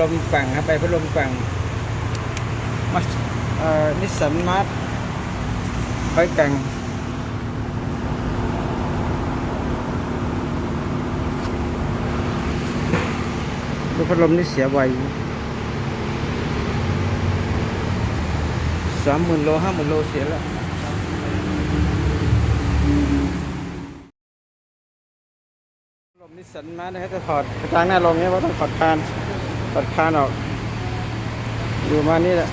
ลมแกว่งครับไปพัดลมแกว่งมาเอ่อนิสสันมาร์ทไปกว่งดูพัดลมนี่เสียไวสามหมื่นโลห้าหมื่นโลเสียแล้วลมนิสสันมานะครับจะถอดกระจางหน้าลมเนี่ยว่าต้องถอดคาน ถอดคานออกอยู่มานี่แหละ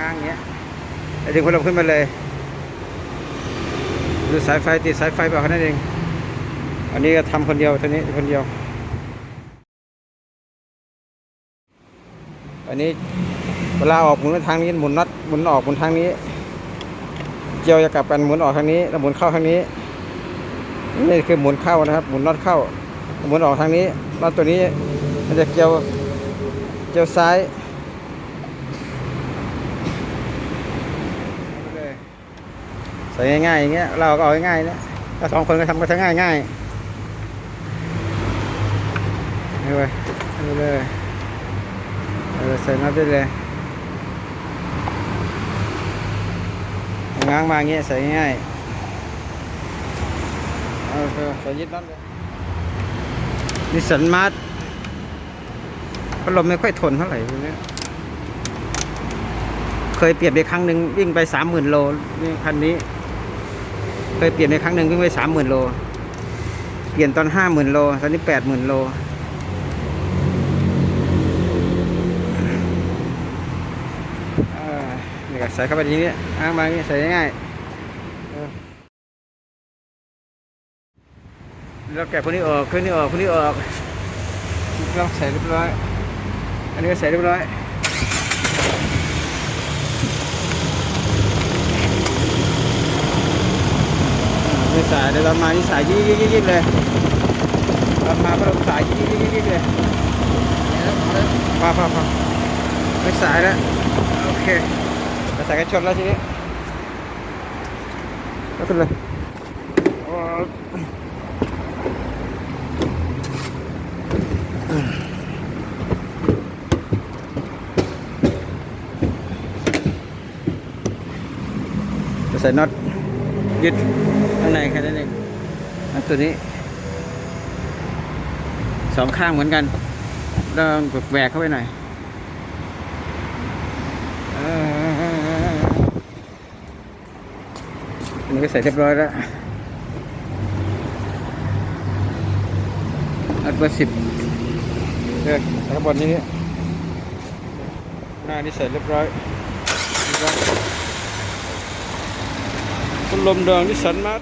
ง้างเงี้ยไอ้ดึงพัดลมขึ้นมาเลยดูสายไฟติดสายไฟเปล่าแค่นั้นเอง อันนี้ก็ทำคนเดียวท่านี้คนเดียว อันนี้เวลาออกหมุนทางนี้หมุนน็อตหมุนออกหมุนทางนี้เกี่ยวจะกลับกันหมุนออกทางนี้แล้วหมุนเข้าทางนี้นี่คือหมุนเข้านะครับ หมุนน็อตเข้า หมุนออกทางนี้น็อตตัวนี้มันจะเกี่ยวเกี่ยวซ้ายใส่ง่ายๆอย่างเงี้ยเราก็เอาง่ายๆนะถ้าสองคนก็ทำก็ทำง่ายง่ายๆนี่ไปนี่เลยเออใส่น็อตได้เลยง้างมาอย่างเงี้ยใส่ง่ายๆเออใส่ยึดน็อตเลย นิสสันมาร์ทพัดลมไม่ค่อยทนเท่าไหร่ตัวเนี้ยเคยเปลี่ยนไปครั้งหนึ่งวิ่งไปสามหมื่นโลนี่คันนี้ เคยเปลี่ยนไปครั้งหนึ่งวิ่งไปสามหมื่นโล เปลี่ยนตอนห้าหมื่นโลตอนนี้แปดหมื่นโลอ่านี่ก็ใส่เข้าไปทีนี้อ้างมาใส่ง่ายๆ เราแกะพวกนี้ออกพวกนี้ออกพวกนี้ออกเราใส่เรียบร้อย อันนี้ก็ใส่เรียบร้อยไม่สายเดี๋ยวเรามานี่สายยี่ยี่ยี่ยี่เลยเรามาก็เราสายยี่ยี่ยี่ยี่เลยพอพอพอไม่สายแล้วโอเคเราใส่กันชนแล้วทีนี้ก็ขึ้นเลยโอ้ จะ ใส่น็อตยึดข้างในแค่นั้นเองน็อตตัวนี้สองข้างเหมือนกันต้องแหวกเข้าไปหน่อยอันนี้ก็ใส่เรียบร้อยแล้วอัดเบอร์สิบเดินใส่ข้างบนนี้หน้านี่ใส่เรียบร้อยเรียบร้อย พัด ลมแดงนิสสันมา